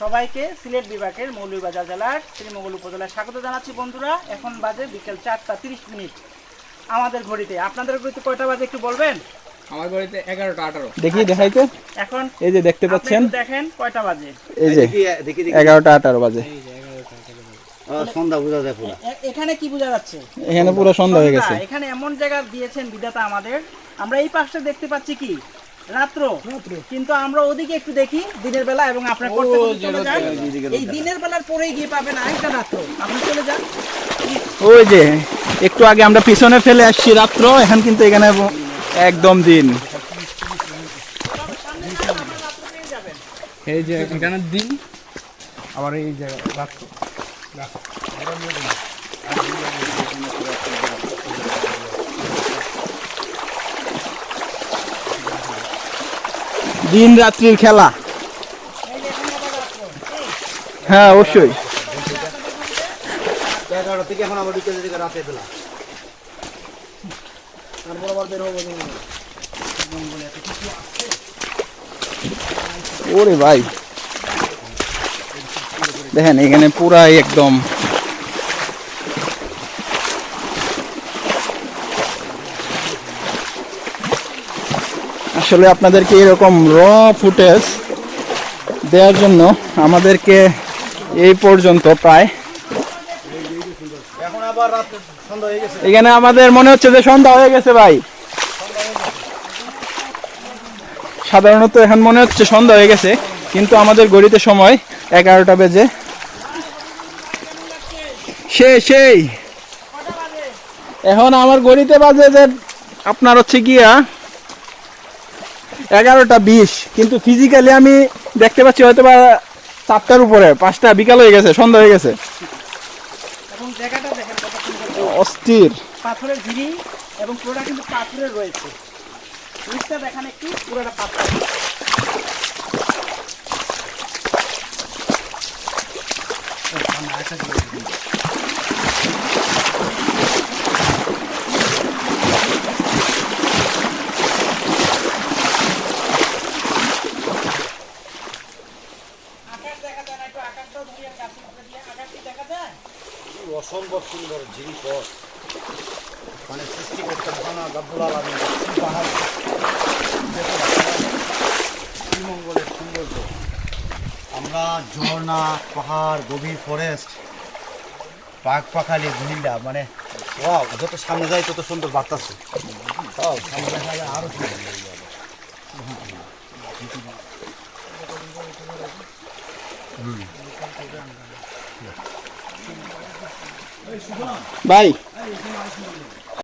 সবাইকে সিলেট বিভাগের মৌলভীবাজার জেলার শ্রীমঙ্গল উপজেলায় স্বাগত জানাচ্ছি বন্ধুরা। এখন বাজে বিকেল চারটা তিরিশ মিনিট। আমাদের ঘড়িতে আপনাদের ঘড়িতে কয়টা বাজে একটু বলবেন? আমার বাড়িতে এগারোটা আঠারো। দেখি দেখাইতে। এখন এই যে দেখতে পাচ্ছেন। দেখেন কয়টা বাজে। এই যে এগারোটা আঠারো বাজে। সন্ধ্যা বোঝা যায় পুরো। এখানে কি বোঝা যাচ্ছে? এখানে পুরো সন্ধ্যা হয়ে গেছে। এখানে এমন জায়গা দিয়েছেন বিধাতা আমাদের। আমরা এই পাশে দেখতে পাচ্ছি কি? রাত্র। কিন্তু আমরা ওদিকে একটু দেখি দিনের বেলা এবং আপনার করতে করতে চলে যান এই দিনের বেলার পরেই গিয়ে পাবেন আরেকটা রাত্র। আপনি চলে যান। ওই যে একটু আগে আমরা পিছনে ফেলে আসছি রাত্র এখন কিন্তু এখানে একদম দিন। এই যে এখানে দিন আবার এই জায়গা রাত্র। দিন রাত্রির খেলা। হ্যাঁ অবশ্যই। ওরে ভাই। দেখেন এখানে পুরাই একদম আসলে আপনাদেরকে এরকম র ফুটেজ দেওয়ার জন্য আমাদেরকে এই পর্যন্ত প্রায়। এখন আমাদের মনে হচ্ছে যে সন্ধ্যা হয়ে গেছে ভাই। সাধারণত এখন মনে হচ্ছে সন্ধ্যা হয়ে গেছে কিন্তু আমাদের গড়িতে সময় এগারোটা বেজে। সেই সেই। এখন আমার গড়িতে বাজে যে আপনার হচ্ছে গিয়া এগারোটা বিশ। কিন্তু ফিজিক্যালি আমি দেখতে পাচ্ছি হয়তো বা চারটার উপরে পাঁচটা বিকাল হয়ে গেছে সন্ধ্যা হয়ে গেছে। এবং জায়গাটা দেখেন কত সুন্দর। অস্থির। পাথরের ঝিরি এবং পুরোটা কিন্তু পাথরের রয়েছে। দেখান একটু পুরোটা পাথর। আকাশ দেখা যায় না একটু আকাশটাও ধরি আমি গাছের উপরে দিয়ে আকাশ কি দেখা যায় অসম্ভব সুন্দর জিনিস মানে সৃষ্টি করতে গাব্বুল আলমী পাহাড় শ্রীমঙ্গলের সৌন্দর্য। আমরা ঝর্ণা পাহাড় গভীর ফরেস্ট পাক পাখালি ঘুরিলা মানে ওয়াও যত সামনে যায় তত সুন্দর তাও সামনে দেখা যায় আরও সুন্দর। ভাই।